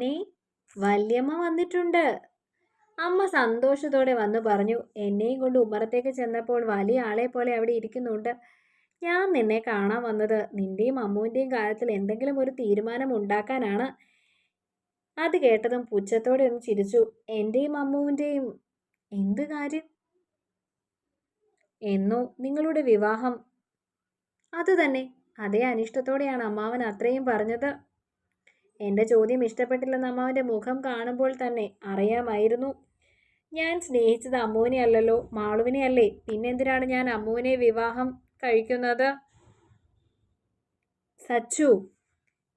മോനെ വല്യമ്മ വന്നിട്ടുണ്ട്. അമ്മ സന്തോഷത്തോടെ വന്ന് പറഞ്ഞു എന്നെയും കൊണ്ട് ഉമ്മറത്തേക്ക് ചെന്നപ്പോൾ വലിയ ആളെ പോലെ അവിടെ ഇരിക്കുന്നുണ്ട്. ഞാൻ നിന്നെ കാണാൻ വന്നത്. നിന്റെയും അമ്മുവിന്റെയും കാര്യത്തിൽ എന്തെങ്കിലും ഒരു തീരുമാനം ഉണ്ടാക്കാനാണ്. അത് കേട്ടതും പുച്ഛത്തോടെ ഒന്ന് ചിരിച്ചു. എന്റെയും അമ്മുവിന്റെയും എന്ത് കാര്യം? എന്നോ നിങ്ങളുടെ വിവാഹം. അത് തന്നെ. അതേ അനിഷ്ടത്തോടെയാണ് അമ്മാവൻ അത്രയും പറഞ്ഞത്. എന്റെ ചോദ്യം ഇഷ്ടപ്പെട്ടില്ലെന്ന് അമ്മാവന്റെ മുഖം കാണുമ്പോൾ തന്നെ അറിയാമായിരുന്നു. ഞാൻ സ്നേഹിച്ചത് അമ്മുവിനെ അല്ലല്ലോ മാളുവിനെ അല്ലേ? പിന്നെന്തിനാണ് ഞാൻ അമ്മുവിനെ വിവാഹം കഴിക്കുന്നത്? സച്ചു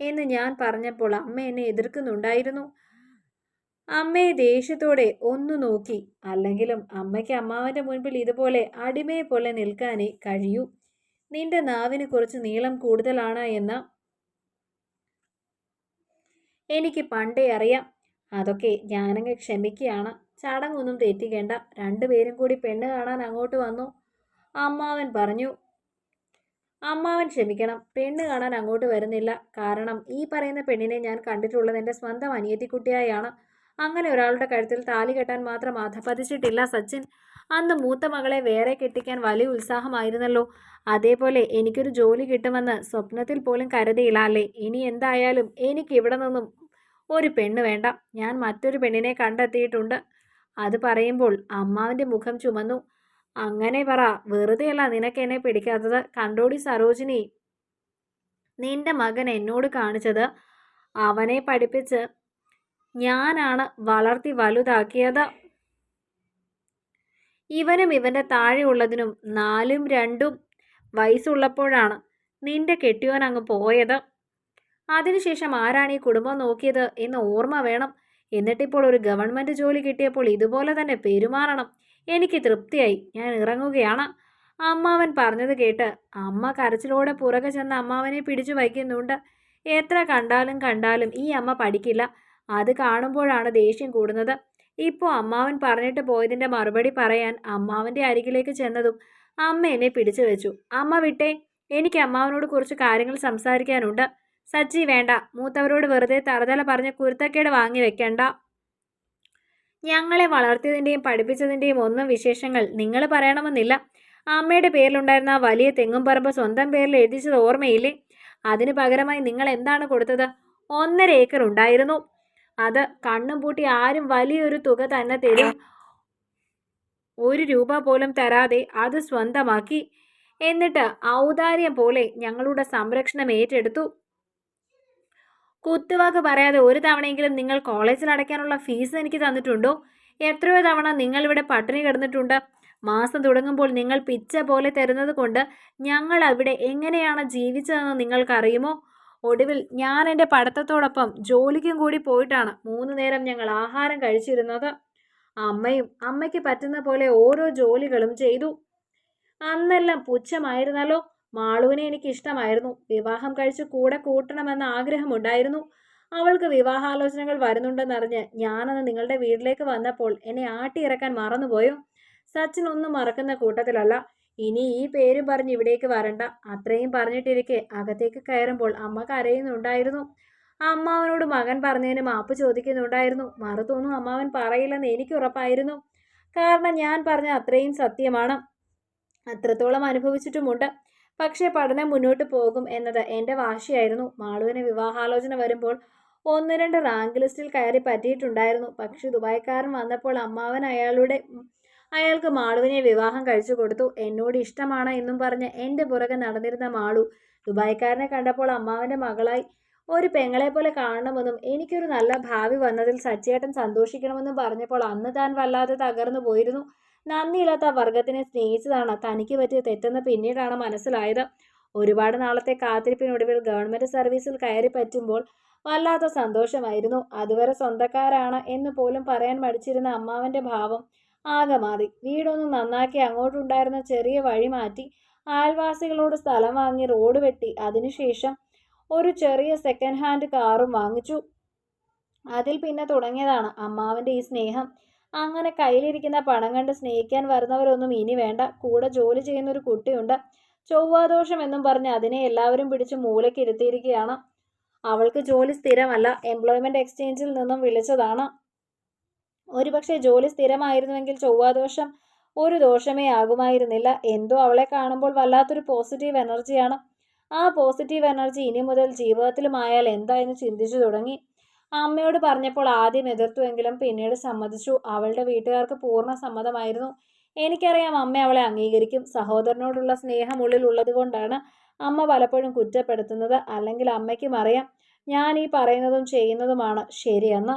എന്ന് ഞാൻ പറഞ്ഞപ്പോൾ അമ്മ എന്നെ എതിർക്കുന്നുണ്ടായിരുന്നു. അമ്മയെ ദേഷ്യത്തോടെ ഒന്നു നോക്കി അല്ലെങ്കിലും അമ്മയ്ക്ക് അമ്മാവന്റെ മുൻപിൽ ഇതുപോലെ അടിമയെ പോലെ നിൽക്കാനേ കഴിയൂ. നിന്റെ നാവിന് കുറച്ച് നീളം കൂടുതലാണ് എന്ന് എനിക്ക് പണ്ടേ അറിയാം. അതൊക്കെ ഞാനങ്ങ് ക്ഷമിക്കുകയാണ്. ചടങ്ങൊന്നും തെറ്റിക്കേണ്ട. രണ്ടുപേരും കൂടി പെണ്ണ് കാണാൻ അങ്ങോട്ട് വന്നു. അമ്മാവൻ പറഞ്ഞു അമ്മാവൻ ക്ഷമിക്കണം. പെണ്ണ് കാണാൻ അങ്ങോട്ട് വരുന്നില്ല. കാരണം ഈ പറയുന്ന പെണ്ണിനെ ഞാൻ കണ്ടിട്ടുള്ളത് എന്റെ സ്വന്തം അനിയത്തിക്കുട്ടിയായാണ്. അങ്ങനെ ഒരാളുടെ കഴുത്തിൽ താലി കെട്ടാൻ മാത്രം അധപതിച്ചിട്ടില്ല സച്ചിൻ. അന്ന് മൂത്ത മകളെ വേറെ കെട്ടിക്കാൻ വലിയ ഉത്സാഹമായിരുന്നല്ലോ. അതേപോലെ എനിക്കൊരു ജോലി കിട്ടുമെന്ന് സ്വപ്നത്തിൽ പോലും കരുതിയില്ല അല്ലേ? ഇനി എന്തായാലും എനിക്ക് ഇവിടെ നിന്നും ഒരു പെണ്ണ് വേണ്ട. ഞാൻ മറ്റൊരു പെണ്ണിനെ കണ്ടെത്തിയിട്ടുണ്ട്. അത് പറയുമ്പോൾ അമ്മാവിന്റെ മുഖം ചുമന്നു. അങ്ങനെ പറ വെറുതെയല്ല നിനക്ക് എന്നെ പിടിക്കാത്തത്? കണ്ടോടി സരോജിനി. നിന്റെ മകൻ എന്നോട് കാണിച്ചത് അവനെ പഠിപ്പിച്ച് ഞാനാണ് വളർത്തി വലുതാക്കിയത്. ഇവനും ഇവന്റെ താഴെയുള്ളതിനും നാലും രണ്ടും വയസ്സുള്ളപ്പോഴാണ് നിന്റെ കെട്ടിയോൻ അങ്ങ് പോയത്. അതിനുശേഷം ആരാണ് ഈ കുടുംബം നോക്കിയത് എന്ന് ഓർമ്മ വേണം. എന്നിട്ടിപ്പോൾ ഒരു ഗവൺമെന്റ് ജോലി കിട്ടിയപ്പോൾ ഇതുപോലെ തന്നെ പെരുമാറണം. എനിക്ക് തൃപ്തിയായി. ഞാൻ ഇറങ്ങുകയാണ്. അമ്മാവൻ പറഞ്ഞത് കേട്ട് അമ്മ കരച്ചിലോടെ പുറകെ ചെന്ന് അമ്മാവനെ പിടിച്ചു വയ്ക്കുന്നുണ്ട്. എത്ര കണ്ടാലും കണ്ടാലും ഈ അമ്മ പഠിക്കില്ല. അത് കാണുമ്പോഴാണ് ദേഷ്യം കൂടുന്നത്. ഇപ്പോൾ അമ്മാവൻ പറഞ്ഞിട്ട് പോയതിന്റെ മറുപടി പറയാൻ അമ്മാവന്റെ അരികിലേക്ക് ചെന്നതും അമ്മ എന്നെ പിടിച്ചു വെച്ചു. അമ്മ വിട്ടേ എനിക്ക് അമ്മാവനോട് കുറച്ച് കാര്യങ്ങൾ സംസാരിക്കാനുണ്ട്. സജ്ജി വേണ്ട മൂത്തവരോട് വെറുതെ തറതല പറഞ്ഞ് കുരുത്തക്കേട് വാങ്ങി വെക്കണ്ട. ഞങ്ങളെ വളർത്തിയതിന്റെയും പഠിപ്പിച്ചതിന്റെയും ഒന്നും വിശേഷങ്ങൾ നിങ്ങൾ പറയണമെന്നില്ല. അമ്മയുടെ പേരിലുണ്ടായിരുന്ന ആ വലിയ തെങ്ങും പറമ്പ് സ്വന്തം പേരിൽ എഴുതിച്ചത് ഓർമ്മയില്ലേ? അതിന് പകരമായി നിങ്ങൾ എന്താണ് കൊടുത്തത്? ഒന്നര ഏക്കർ ഉണ്ടായിരുന്നു. അത് കണ്ണും പൂട്ടി ആരും വലിയൊരു തുക തന്നെ തരും. ഒരു രൂപ പോലും തരാതെ അത് സ്വന്തമാക്കി. എന്നിട്ട് ഔദാര്യം പോലെ ഞങ്ങളുടെ സംരക്ഷണം ഏറ്റെടുത്തു. കുത്തുവാക്ക് പറയാതെ ഒരു തവണയെങ്കിലും നിങ്ങൾ കോളേജിൽ അടയ്ക്കാനുള്ള ഫീസ് എനിക്ക് തന്നിട്ടുണ്ടോ? എത്രയോ തവണ നിങ്ങൾ ഇവിടെ പട്ടിണി കിടന്നിട്ടുണ്ട്. മാസം തുടങ്ങുമ്പോൾ നിങ്ങൾ പിച്ച പോലെ തരുന്നത് കൊണ്ട് ഞങ്ങൾ അവിടെ എങ്ങനെയാണ് ജീവിച്ചതെന്ന് നിങ്ങൾക്കറിയുമോ? ഒടുവിൽ ഞാൻ എന്റെ പഠിത്തത്തോടൊപ്പം ജോലിക്കും കൂടി പോയിട്ടാണ് മൂന്ന് നേരം ഞങ്ങൾ ആഹാരം കഴിച്ചിരുന്നത്. അമ്മയും അമ്മയ്ക്ക് പറ്റുന്ന പോലെ ഓരോ ജോലികളും ചെയ്തു. അന്നെല്ലാം പുച്ഛമായിരുന്നല്ലോ. മാളുവിനെ എനിക്ക് ഇഷ്ടമായിരുന്നു വിവാഹം കഴിച്ച് കൂടെ കൂട്ടണമെന്ന ആഗ്രഹമുണ്ടായിരുന്നു. അവൾക്ക് വിവാഹാലോചനകൾ വരുന്നുണ്ടെന്നറിഞ്ഞ് ഞാനന്ന് നിങ്ങളുടെ വീട്ടിലേക്ക് വന്നപ്പോൾ എന്നെ ആട്ടിയിറക്കാൻ മറന്നുപോയോ? സച്ചിൻ ഒന്നും മറക്കുന്ന കൂട്ടത്തിലല്ല. ഇനി ഈ പേരും പറഞ്ഞ് ഇവിടേക്ക് വരണ്ട. അത്രയും പറഞ്ഞിട്ടിരിക്കെ. അകത്തേക്ക് കയറുമ്പോൾ അമ്മ കരയുന്നുണ്ടായിരുന്നു. അമ്മാവനോട് മകൻ പറഞ്ഞതിന് മാപ്പ് ചോദിക്കുന്നുണ്ടായിരുന്നു. മറുതൊന്നും അമ്മാവൻ പറയില്ലെന്ന് എനിക്ക് ഉറപ്പായിരുന്നു. കാരണം ഞാൻ പറഞ്ഞ അത്രയും സത്യമാണ്. അത്രത്തോളം അനുഭവിച്ചിട്ടുമുണ്ട്. പക്ഷേ പഠനം മുന്നോട്ട് പോകും എന്നത് എന്റെ വാശിയായിരുന്നു. മാളുവിന് വിവാഹാലോചന വരുമ്പോൾ ഒന്ന് രണ്ട് റാങ്ക് ലിസ്റ്റിൽ കയറി പറ്റിയിട്ടുണ്ടായിരുന്നു. പക്ഷേ ദുബായ്ക്കാരൻ വന്നപ്പോൾ അമ്മാവൻ അയാളുടെ അയാൾക്ക് മാളുവിനെ വിവാഹം കഴിച്ചു കൊടുത്തു. എന്നോട് ഇഷ്ടമാണ് എന്നും പറഞ്ഞ് എന്റെ പുറകെ നടന്നിരുന്ന മാളു ദുബായ്ക്കാരനെ കണ്ടപ്പോൾ അമ്മാവന്റെ മകളായി. ഒരു പെങ്ങളെ പോലെ കാണണമെന്നും എനിക്കൊരു നല്ല ഭാവി വന്നതിൽ സച്ചേട്ടൻ സന്തോഷിക്കണമെന്നും പറഞ്ഞപ്പോൾ അന്ന് താൻ വല്ലാതെ തകർന്നു പോയിരുന്നു. നന്ദിയില്ലാത്ത വർഗത്തിനെ സ്നേഹിച്ചതാണ്. തനിക്ക് പറ്റിയ തെറ്റെന്ന് പിന്നീടാണ് മനസ്സിലായത്. ഒരുപാട് നാളത്തെ കാത്തിരിപ്പിനൊടുവിൽ ഗവൺമെന്റ് സർവീസിൽ കയറി പറ്റുമ്പോൾ വല്ലാത്ത സന്തോഷമായിരുന്നു. അതുവരെ സ്വന്തക്കാരാണ് എന്ന് പോലും പറയാൻ മടിച്ചിരുന്ന അമ്മാവന്റെ ഭാവം ആകെ മാറി. വീടൊന്ന് നന്നാക്കി അങ്ങോട്ടുണ്ടായിരുന്ന ചെറിയ വഴി മാറ്റി അയൽവാസികളോട് സ്ഥലം വാങ്ങി റോഡ് വെട്ടി. അതിനുശേഷം ഒരു ചെറിയ സെക്കൻഡ് ഹാൻഡ് കാറും വാങ്ങിച്ചു. അതിൽ പിന്നെ തുടങ്ങിയതാണ് അമ്മാവന്റെ ഈ സ്നേഹം. അങ്ങനെ കയ്യിലിരിക്കുന്ന പണം കണ്ട് സ്നേഹിക്കാൻ വരുന്നവരൊന്നും ഇനി വേണ്ട. കൂടെ ജോലി ചെയ്യുന്ന ഒരു കുട്ടിയുണ്ട്. ചൊവ്വാദോഷം എന്നും പറഞ്ഞ് അതിനെ എല്ലാവരും പിടിച്ച് മൂലയ്ക്ക് ഇരുത്തിയിരിക്കുകയാണ്. അവൾക്ക് ജോലി സ്ഥിരമല്ല. എംപ്ലോയ്മെന്റ് എക്സ്ചേഞ്ചിൽ നിന്നും വിളിച്ചതാണ്. ഒരുപക്ഷെ ജോലി സ്ഥിരമായിരുന്നുവെങ്കിൽ ചൊവ്വാദോഷം ഒരു ദോഷമേ ആകുമായിരുന്നില്ല. എന്തോ അവളെ കാണുമ്പോൾ വല്ലാത്തൊരു പോസിറ്റീവ് എനർജിയാണ് ആ പോസിറ്റീവ് എനർജി ഇനി മുതൽ ജീവിതത്തിലുമായാൽ എന്താ എന്ന് ചിന്തിച്ചു തുടങ്ങി. അമ്മയോട് പറഞ്ഞപ്പോൾ ആദ്യം എതിർത്തുവെങ്കിലും പിന്നീട് സമ്മതിച്ചു. അവളുടെ വീട്ടുകാർക്ക് പൂർണ സമ്മതമായിരുന്നു. എനിക്കറിയാം അമ്മ അവളെ അംഗീകരിക്കും. സഹോദരനോടുള്ള സ്നേഹം ഉള്ളിൽ ഉള്ളത് കൊണ്ടാണ് അമ്മ പലപ്പോഴും കുറ്റപ്പെടുത്തുന്നത്. അല്ലെങ്കിൽ അമ്മയ്ക്കും അറിയാം. ഞാൻ ഈ പറയുന്നതും ചെയ്യുന്നതുമാണ്. ശരിയെന്ന്